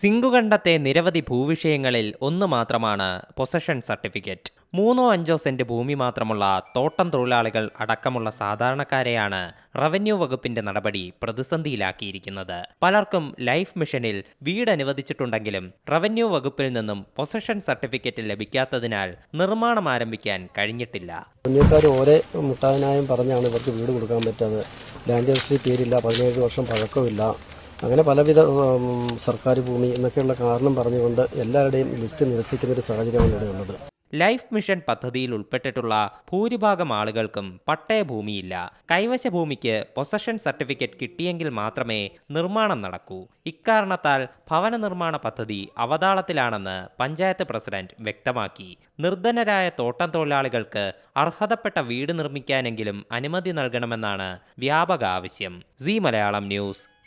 സിംഗുകണ്ടത്തെ നിരവധി ഭൂവിഷയങ്ങളിൽ ഒന്ന് മാത്രമാണ് പൊസഷൻ സർട്ടിഫിക്കറ്റ്. മൂന്നോ അഞ്ചോ സെന്റ് ഭൂമി മാത്രമുള്ള തോട്ടം തൊഴിലാളികൾ അടക്കമുള്ള സാധാരണക്കാരെയാണ് റവന്യൂ വകുപ്പിന്റെ നടപടി പ്രതിസന്ധിയിലാക്കിയിരിക്കുന്നത്. പലർക്കും ലൈഫ് മിഷനിൽ വീട് അനുവദിച്ചിട്ടുണ്ടെങ്കിലും റവന്യൂ വകുപ്പിൽ നിന്നും പൊസഷൻ സർട്ടിഫിക്കറ്റ് ലഭിക്കാത്തതിനാൽ നിർമ്മാണം ആരംഭിക്കാൻ കഴിഞ്ഞിട്ടില്ല. മുന്നേക്കാർ ഓരോ പറഞ്ഞാണ് ഇവർക്ക് വീട് കൊടുക്കാൻ പറ്റാതെ. ലാൻഡ് രജിസ്ട്രി പേരില്ല പതിനേഴ് വർഷം പഴക്കമില്ല. അങ്ങനെ പലവിധ സർക്കാർ ഭൂമി എന്നൊക്കെയുള്ള കാരണം പറഞ്ഞുകൊണ്ട് എല്ലാവരുടെയും ലിസ്റ്റ് നിരസിക്കുന്ന ഒരു സാഹചര്യമാണ് ഇവിടെ ഉള്ളത്. ലൈഫ് മിഷൻ പദ്ധതിയിൽ ഉൾപ്പെട്ടിട്ടുള്ള ഭൂരിഭാഗം ആളുകൾക്കും പട്ടയ ഭൂമിയില്ല കൈവശ ഭൂമിക്ക് പൊസഷൻ സർട്ടിഫിക്കറ്റ് കിട്ടിയെങ്കിൽ മാത്രമേ നിർമ്മാണം നടക്കൂ. ഇക്കാരണത്താൽ ഭവന നിർമ്മാണ പദ്ധതി അവതാളത്തിലാണെന്ന് പഞ്ചായത്ത് പ്രസിഡന്റ് വ്യക്തമാക്കി. നിർധനരായ തോട്ടം തൊഴിലാളികൾക്ക് അർഹതപ്പെട്ട വീട് നിർമ്മിക്കാനെങ്കിലും അനുമതി നൽകണമെന്നാണ് വ്യാപക ആവശ്യം. C Malayalam news